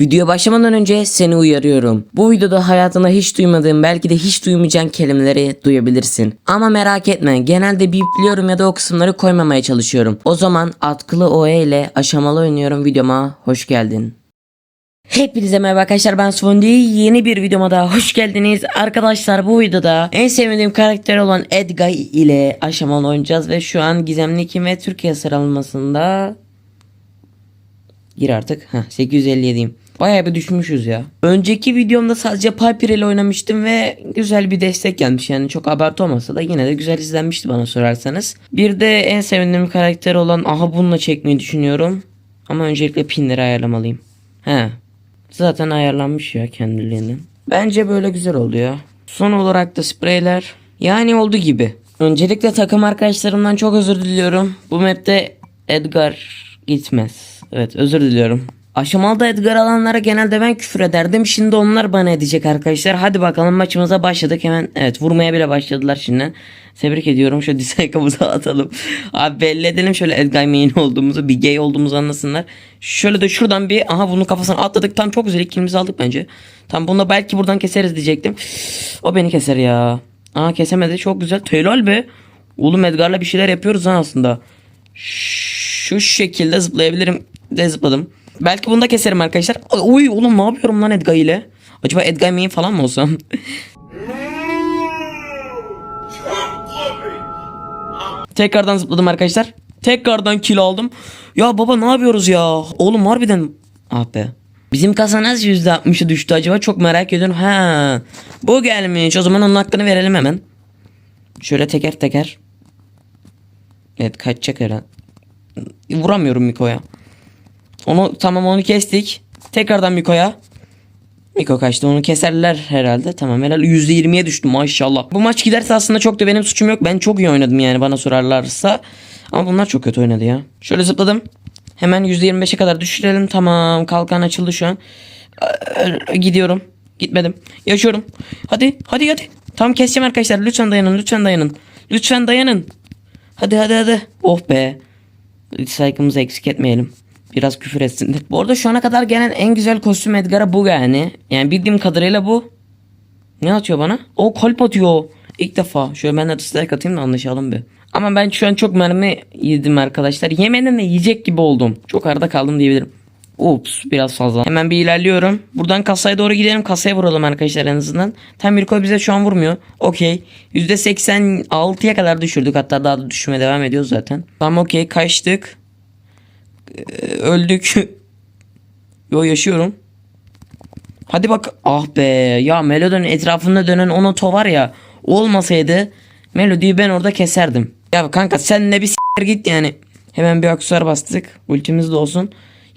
Video başlamadan önce seni uyarıyorum. Bu videoda hayatında hiç duymadığın belki de hiç duymayacağın kelimeleri duyabilirsin. Ama merak etme genelde bipliyorum ya da o kısımları koymamaya çalışıyorum. O zaman atkılı OE ile aşamalı oynuyorum videoma hoş geldin. Hepinize merhaba arkadaşlar ben Svondi yeni bir videoma daha hoş geldiniz arkadaşlar bu videoda en sevdiğim karakter olan Edgar ile aşamalı oynayacağız ve şu an Gizemli Kim ve Türkiye sıralamasında Gir artık. Heh, 857'yim. Bayağı bir düşmüşüz ya. Önceki videomda sadece Piper ile oynamıştım ve güzel bir destek gelmiş. Yani çok abartı olmasa da yine de güzel izlenmişti bana sorarsanız. Bir de en sevdiğim karakter olan aha bununla çekmeyi düşünüyorum. Ama öncelikle pinleri ayarlamalıyım. He. Zaten ayarlanmış ya kendiliğinden. Bence böyle güzel oluyor. Son olarak da spreyler. Yani oldu gibi. Öncelikle takım arkadaşlarımdan çok özür diliyorum. Bu map'te Edgar gitmez. Evet özür diliyorum. Aşamalı Edgar alanlara genelde ben küfür ederdim. Şimdi onlar bana edecek arkadaşlar. Hadi bakalım maçımıza başladık. Hemen evet vurmaya bile başladılar şimdi. Tebrik ediyorum. Şu dislike'ımızı atalım. Abi belli edelim şöyle Edgar main olduğumuzu. Bir gay olduğumuzu anlasınlar. Şöyle de şuradan bir aha bunun kafasına atladık. Tam çok güzel ilk kilimizi aldık bence. Tam bunu belki buradan keseriz diyecektim. O beni keser ya. Aa kesemedi. Çok güzel. Helal be. Oğlum Edgar'la bir şeyler yapıyoruz lan aslında. Şu şekilde zıplayabilirim de zıpladım. Belki bunu da keserim arkadaşlar. Oy oğlum ne yapıyorum lan Edgar ile? Acaba Edgar main falan mı olsam? Tekrardan zıpladım arkadaşlar. Tekrardan kill aldım. Ya baba ne yapıyoruz ya? Oğlum harbiden. Ah be. Bizim kasa nasıl %60'ı düştü acaba? Çok merak ediyorum. Ha, bu gelmiş. O zaman onun hakkını verelim hemen. Şöyle teker teker. Evet kaçacak herhalde. Vuramıyorum Miko'ya. Onu tamam onu kestik. Tekrardan Miko'ya. Miko kaçtı onu keserler herhalde. Tamam herhalde %20'ye düştüm maşallah. Bu maç giderse aslında çok da benim suçum yok. Ben çok iyi oynadım yani bana sorarlarsa. Ama bunlar çok kötü oynadı ya. Şöyle zıpladım. Hemen %25'e kadar düşürelim. Tamam kalkan açıldı şu an. Ee, Gidiyorum. Gitmedim. Yaşıyorum. Hadi hadi hadi. Tam keseceğim arkadaşlar. Lütfen dayanın lütfen dayanın. Lütfen dayanın. Hadi hadi hadi. Oh be. Saygımızı eksik etmeyelim. Biraz küfür etsin. Bu arada şu ana kadar gelen en güzel kostüm Edgar'a bu yani. Yani bildiğim kadarıyla bu. Ne atıyor bana? O kalp atıyor. İlk defa. Şöyle ben de dislike atayım da anlaşalım bir. Ama ben şu an çok mermi yedim arkadaşlar. Yemeden de yiyecek gibi oldum. Çok arada kaldım diyebilirim. Ups biraz fazla. Hemen bir ilerliyorum. Buradan kasaya doğru gidelim. Kasaya vuralım arkadaşlar en azından. Tam bize şu an vurmuyor. Okey. %86'ya kadar düşürdük. Hatta daha da düşmeye devam ediyoruz zaten. Tamam okey kaçtık. Ee, öldük. Yo yaşıyorum. Hadi bak. Ah be. Ya Melody'nin etrafında dönen o noto var ya. Olmasaydı Melody'yi ben orada keserdim. Ya kanka sen ne bir s**er git yani. Hemen bir aksesuar bastık. Ultimiz de olsun.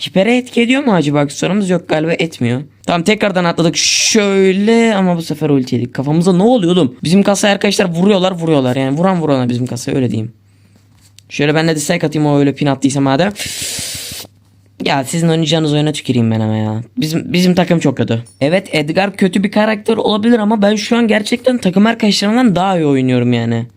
Hipere etki ediyor mu acaba aksesuarımız? Yok galiba etmiyor. Tamam tekrardan atladık. Şöyle ama bu sefer ulti yedik. Kafamıza ne oluyor oğlum? Bizim kasaya arkadaşlar vuruyorlar vuruyorlar. Yani vuran vurana bizim kasaya öyle diyeyim. Şöyle ben de dislike atayım o öyle pin attıysa madem. Ya sizin oynayacağınız oyuna tüküreyim ben ama ya. Bizim bizim takım çok kötü. Evet Edgar kötü bir karakter olabilir ama ben şu an gerçekten takım arkadaşlarımdan daha iyi oynuyorum yani.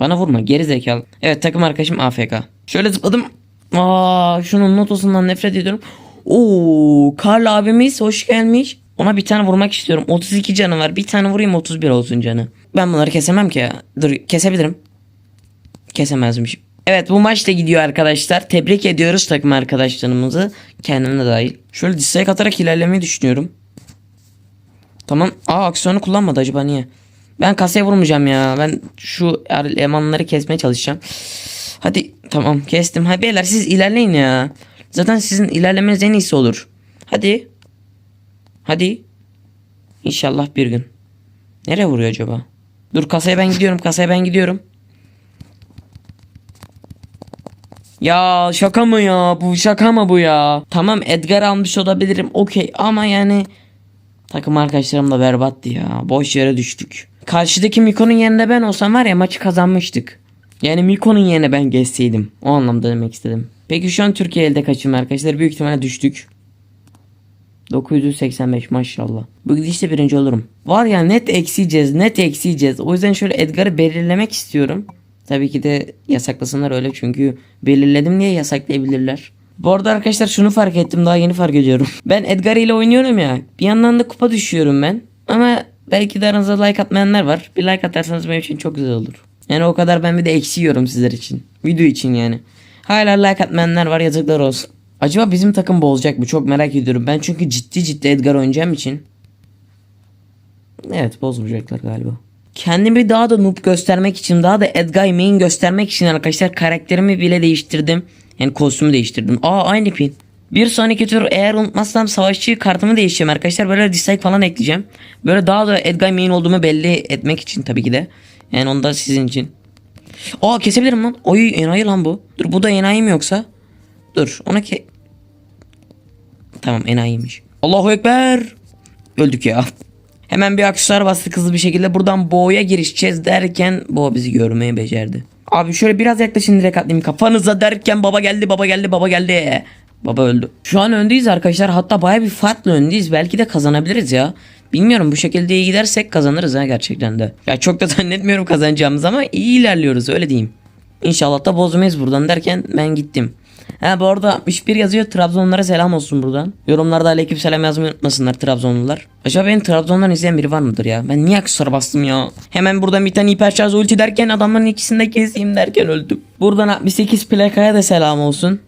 Bana vurma geri zekalı. Evet takım arkadaşım AFK. Şöyle zıpladım. Aa şunun notosundan nefret ediyorum. Oo Karl abimiz hoş gelmiş. Ona bir tane vurmak istiyorum. 32 canı var. Bir tane vurayım 31 olsun canı. Ben bunları kesemem ki ya. Dur kesebilirim. Kesemezmişim. Evet bu maç da gidiyor arkadaşlar. Tebrik ediyoruz takım arkadaşlarımızı. Kendime de dahil. Şöyle dislike atarak ilerlemeyi düşünüyorum. Tamam. Aa aksiyonu kullanmadı acaba niye? Ben kasaya vurmayacağım ya. Ben şu elemanları kesmeye çalışacağım. Hadi tamam kestim. Hadi beyler siz ilerleyin ya. Zaten sizin ilerlemeniz en iyisi olur. Hadi. Hadi. İnşallah bir gün. Nereye vuruyor acaba? Dur kasaya ben gidiyorum. Kasaya ben gidiyorum. Ya şaka mı ya? Bu şaka mı bu ya? Tamam Edgar almış olabilirim. Okey ama yani takım arkadaşlarım da berbattı ya. Boş yere düştük. Karşıdaki Miko'nun yerine ben olsam var ya maçı kazanmıştık. Yani Miko'nun yerine ben geçseydim. O anlamda demek istedim. Peki şu an Türkiye elde kaçım arkadaşlar? Büyük ihtimalle düştük. 985 maşallah. Bu gidişte birinci olurum. Var ya net eksiyeceğiz net eksiyeceğiz. O yüzden şöyle Edgar'ı belirlemek istiyorum. Tabii ki de yasaklasınlar öyle çünkü belirledim diye yasaklayabilirler. Bu arada arkadaşlar şunu fark ettim daha yeni fark ediyorum. Ben Edgar ile oynuyorum ya. Bir yandan da kupa düşüyorum ben. Ama belki de aranızda like atmayanlar var. Bir like atarsanız benim için çok güzel olur. Yani o kadar ben bir de eksi yiyorum sizler için. Video için yani. Hala like atmayanlar var yazıklar olsun. Acaba bizim takım bozacak mı? Çok merak ediyorum. Ben çünkü ciddi ciddi Edgar oynayacağım için. Evet bozmayacaklar galiba. Kendimi daha da noob göstermek için daha da Edgar main göstermek için arkadaşlar karakterimi bile değiştirdim. Yani kostümü değiştirdim. Aa aynı pin. Bir sonraki tur eğer unutmazsam savaşçı kartımı değiştireceğim arkadaşlar. Böyle dislike falan ekleyeceğim. Böyle daha da Edgar main olduğumu belli etmek için tabii ki de. Yani onu da sizin için. Aa kesebilirim lan. Oy enayi lan bu. Dur bu da enayi mi yoksa? Dur ona ke... Tamam enayiymiş. Allahu Ekber. Öldük ya. Hemen bir aksesuar bastık hızlı bir şekilde. Buradan boğaya girişeceğiz derken boğa bizi görmeyi becerdi. Abi şöyle biraz yaklaşın direkt atlayayım kafanıza derken baba geldi baba geldi baba geldi. Baba öldü. Şu an öndeyiz arkadaşlar. Hatta baya bir farklı öndeyiz. Belki de kazanabiliriz ya. Bilmiyorum bu şekilde iyi gidersek kazanırız ha gerçekten de. Ya çok da zannetmiyorum kazanacağımız ama iyi ilerliyoruz öyle diyeyim. İnşallah da bozmayız buradan derken ben gittim. Ha bu arada 61 yazıyor. Trabzonlara selam olsun buradan. Yorumlarda aleyküm selam yazmayı unutmasınlar Trabzonlular. Acaba benim Trabzon'dan izleyen biri var mıdır ya? Ben niye aksesuara bastım ya? Hemen buradan bir tane hiperşarj ulti derken adamların ikisini de keseyim derken öldüm. Buradan 68 plakaya da selam olsun.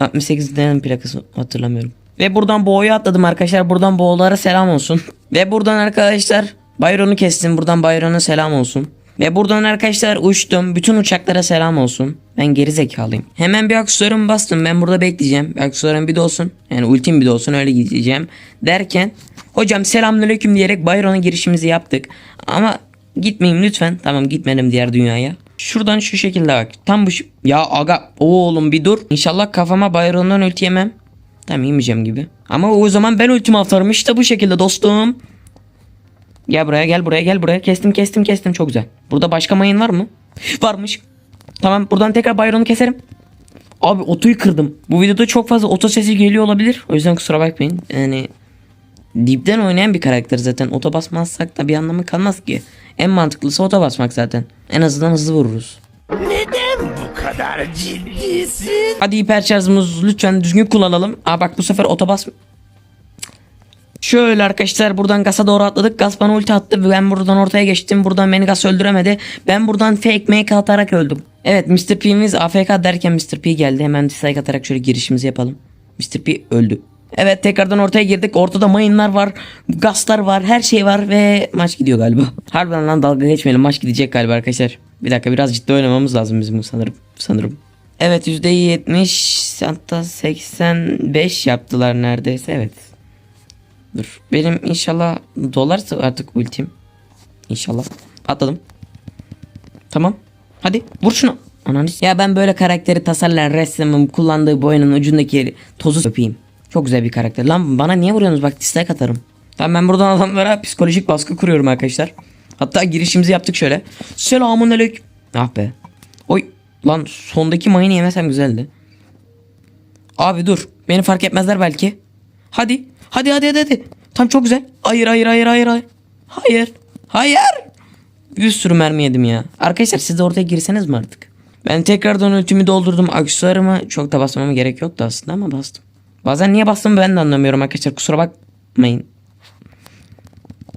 68 denen plakası hatırlamıyorum. Ve buradan boğaya atladım arkadaşlar. Buradan boğalara selam olsun. Ve buradan arkadaşlar Bayron'u kestim. Buradan Bayron'a selam olsun. Ve buradan arkadaşlar uçtum. Bütün uçaklara selam olsun. Ben geri zekalıyım. Hemen bir aksesuarımı bastım. Ben burada bekleyeceğim. Bir aksesuarım bir de olsun. Yani ultim bir de olsun öyle gideceğim. Derken hocam selamünaleyküm diyerek Bayron'a girişimizi yaptık. Ama gitmeyeyim lütfen. Tamam gitmedim diğer dünyaya. Şuradan şu şekilde bak. Tam bu Ya aga oğlum bir dur. İnşallah kafama Bayron'dan ulti yemem. Tamam yemeyeceğim gibi. Ama o zaman ben ultimi atarım işte bu şekilde dostum. Gel buraya gel buraya gel buraya. Kestim kestim kestim çok güzel. Burada başka mayın var mı? Varmış. Tamam buradan tekrar Bayron'u keserim. Abi otoyu kırdım. Bu videoda çok fazla oto sesi geliyor olabilir. O yüzden kusura bakmayın. Yani dipten oynayan bir karakter zaten. Oto basmazsak da bir anlamı kalmaz ki. En mantıklısı oto basmak zaten. En azından hızlı vururuz. Neden bu kadar ciddisin? Hadi hiper şarjımızı lütfen düzgün kullanalım. Aa bak bu sefer otobas... Şöyle arkadaşlar buradan gasa doğru atladık. Gas bana ulti attı. Ben buradan ortaya geçtim. Buradan beni gas öldüremedi. Ben buradan fake make atarak öldüm. Evet Mr. P'miz AFK derken Mr. P geldi. Hemen dislike atarak şöyle girişimizi yapalım. Mr. P öldü. Evet tekrardan ortaya girdik. Ortada mayınlar var. Gaslar var. Her şey var ve maç gidiyor galiba. Harbiden lan dalga geçmeyelim. Maç gidecek galiba arkadaşlar. Bir dakika biraz ciddi oynamamız lazım bizim sanırım. Sanırım. Evet %70 hatta 85 yaptılar neredeyse evet. Dur benim inşallah dolarsa artık ultim. İnşallah. Atladım. Tamam. Hadi vur şunu. Ananı s- Ya ben böyle karakteri tasarlayan ressamın kullandığı boyanın ucundaki tozu öpeyim. Çok güzel bir karakter. Lan bana niye vuruyorsunuz? Bak dislike atarım. Tamam ben buradan adamlara psikolojik baskı kuruyorum arkadaşlar. Hatta girişimizi yaptık şöyle. Selamun aleyküm. Ah be. Oy. Lan sondaki mayını yemesem güzeldi. Abi dur. Beni fark etmezler belki. Hadi. Hadi hadi hadi hadi. Tam çok güzel. Hayır hayır hayır hayır hayır. Hayır. Hayır. Bir sürü mermi yedim ya. Arkadaşlar siz de ortaya girseniz mi artık? Ben tekrardan ultimi doldurdum. Aksesuarımı çok da basmama gerek yoktu aslında ama bastım. Bazen niye bastım ben de anlamıyorum arkadaşlar. Kusura bakmayın.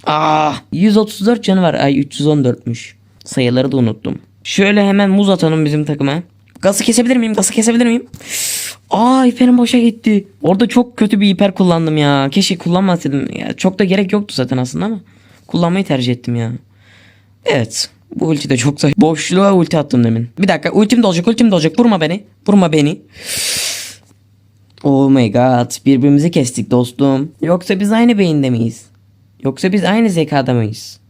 Ah, 134 canı var. Ay 314'müş. Sayıları da unuttum. Şöyle hemen muz atalım bizim takıma. Gazı kesebilir miyim? Gazı kesebilir miyim? Aa hiperim boşa gitti. Orada çok kötü bir hiper kullandım ya. Keşke kullanmasaydım. Ya, çok da gerek yoktu zaten aslında ama. Kullanmayı tercih ettim ya. Evet. Bu ulti de çok zayıf. Boşluğa ulti attım demin. Bir dakika ultim de olacak ultim de. Vurma beni. Vurma beni. Oh my god. Birbirimizi kestik dostum. Yoksa biz aynı beyinde miyiz? Yoksa biz aynı zekada mıyız?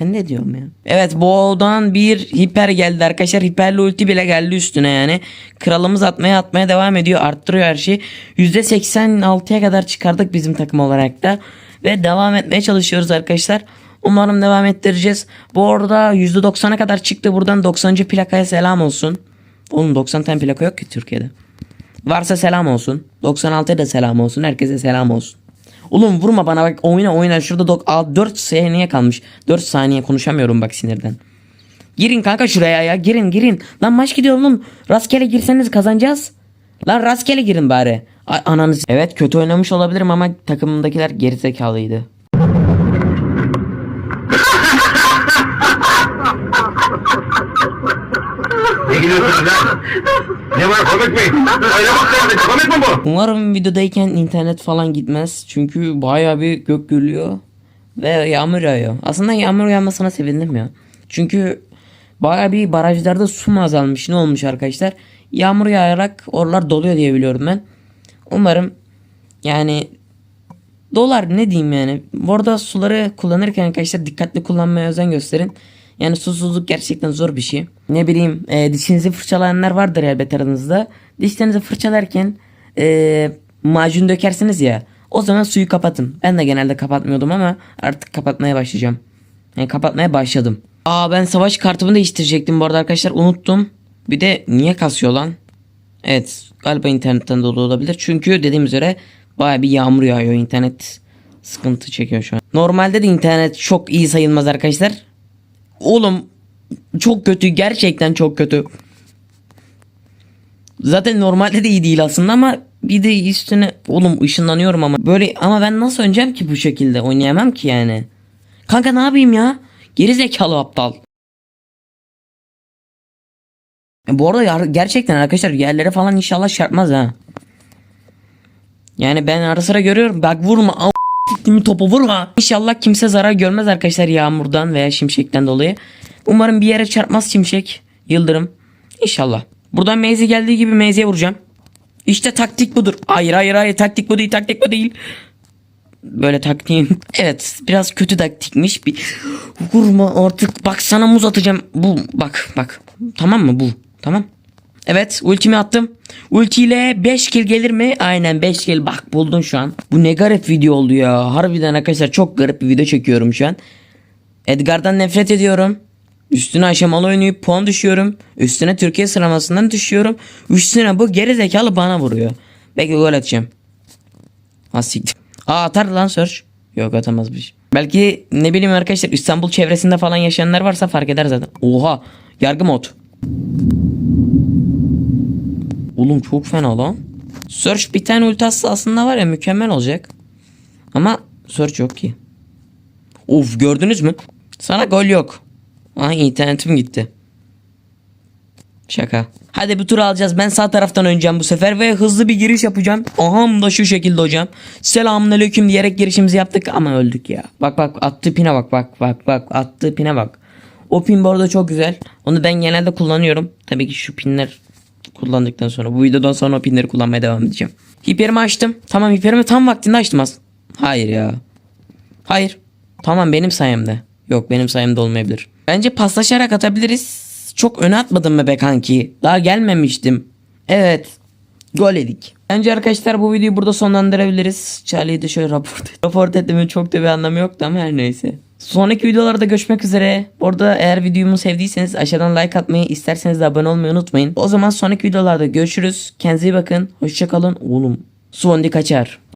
Ben ne diyorum ya? Evet boğdan bir hiper geldi arkadaşlar. Hiperli ulti bile geldi üstüne yani. Kralımız atmaya atmaya devam ediyor. Arttırıyor her şeyi. %86'ya kadar çıkardık bizim takım olarak da. Ve devam etmeye çalışıyoruz arkadaşlar. Umarım devam ettireceğiz. Bu arada %90'a kadar çıktı. Buradan 90. plakaya selam olsun. Oğlum 90 tane plaka yok ki Türkiye'de. Varsa selam olsun. 96'ya da selam olsun. Herkese selam olsun. Oğlum vurma bana bak oyna oyna. Şurada dok- Aa, 4 saniye kalmış. 4 saniye konuşamıyorum bak sinirden. Girin kanka şuraya ya. Girin girin. Lan maç gidiyor oğlum. Rastgele girseniz kazanacağız. Lan rastgele girin bari. Ay, ananız. Evet kötü oynamış olabilirim ama takımımdakiler gerizekalıydı. Ne var komik mi? Öyle bak yani komik mi bu? Umarım videodayken internet falan gitmez. Çünkü bayağı bir gök gürlüyor. Ve yağmur yağıyor. Aslında yağmur yağmasına sevindim ya. Çünkü bayağı bir barajlarda su mu azalmış ne olmuş arkadaşlar. Yağmur yağarak oralar doluyor diye biliyorum ben. Umarım yani dolar ne diyeyim yani. Bu arada suları kullanırken arkadaşlar dikkatli kullanmaya özen gösterin. Yani susuzluk gerçekten zor bir şey. Ne bileyim e, dişinizi fırçalayanlar vardır elbet aranızda. Dişlerinizi fırçalarken e, macun dökersiniz ya. O zaman suyu kapatın. Ben de genelde kapatmıyordum ama artık kapatmaya başlayacağım. Yani kapatmaya başladım. Aa ben savaş kartımı değiştirecektim bu arada arkadaşlar unuttum. Bir de niye kasıyor lan? Evet galiba internetten dolayı olabilir. Çünkü dediğim üzere baya bir yağmur yağıyor. internet sıkıntı çekiyor şu an. Normalde de internet çok iyi sayılmaz arkadaşlar. Oğlum çok kötü gerçekten çok kötü. Zaten normalde de iyi değil aslında ama bir de üstüne oğlum ışınlanıyorum ama böyle ama ben nasıl oynayacağım ki bu şekilde oynayamam ki yani. Kanka ne yapayım ya? Geri zekalı aptal. E, Bu arada gerçekten arkadaşlar yerlere falan inşallah çarpmaz ha. Yani ben ara sıra görüyorum. Bak vurma. Gittiğimi topu vurma. İnşallah kimse zarar görmez arkadaşlar yağmurdan veya şimşekten dolayı. Umarım bir yere çarpmaz şimşek. Yıldırım. İnşallah. Buradan Meyzi geldiği gibi Meyzi'ye vuracağım. İşte taktik budur. Hayır hayır hayır taktik bu değil taktik bu değil. Böyle taktiğim. Evet biraz kötü taktikmiş. Bir vurma artık. Bak sana muz atacağım. Bu bak bak. Tamam mı bu? Tamam. Evet ultimi attım. Ultiyle 5 kill gelir mi? Aynen 5 kill. Bak buldun şu an. Bu ne garip video oldu ya. Harbiden arkadaşlar çok garip bir video çekiyorum şu an. Edgar'dan nefret ediyorum. Üstüne aşamalı oynayıp puan düşüyorum. Üstüne Türkiye sıralamasından düşüyorum. Üstüne bu geri zekalı bana vuruyor. Belki gol atacağım. Ha siktir. Aa atar lan search. Yok atamazmış. Belki ne bileyim arkadaşlar İstanbul çevresinde falan yaşayanlar varsa fark eder zaten. Oha yargı mod. Oğlum çok fena lan. Search bir tane ultası aslında var ya mükemmel olacak. Ama search yok ki. Of gördünüz mü? Sana gol yok. Ay internetim gitti. Şaka. Hadi bir tur alacağız. Ben sağ taraftan oynayacağım bu sefer ve hızlı bir giriş yapacağım. Aham da şu şekilde hocam. Selamünaleyküm diyerek girişimizi yaptık ama öldük ya. Bak bak attığı pine bak bak bak bak attığı pine bak. O pin bu arada çok güzel. Onu ben genelde kullanıyorum. Tabii ki şu pinler kullandıktan sonra bu videodan sonra o pinleri kullanmaya devam edeceğim. Hiperimi açtım. Tamam hiperimi tam vaktinde açtım az. Hayır ya. Hayır. Tamam benim sayemde. Yok benim sayemde olmayabilir. Bence paslaşarak atabiliriz. Çok öne atmadım mı be kanki? Daha gelmemiştim. Evet. Gol edik. Bence arkadaşlar bu videoyu burada sonlandırabiliriz. Charlie'yi de şöyle raport et. Raport etmemin çok da bir anlamı yoktu ama her neyse. Sonraki videolarda görüşmek üzere. Orada eğer videomu sevdiyseniz aşağıdan like atmayı, isterseniz de abone olmayı unutmayın. O zaman sonraki videolarda görüşürüz. Kendinize iyi bakın. Hoşçakalın. Oğlum. Suondi kaçar.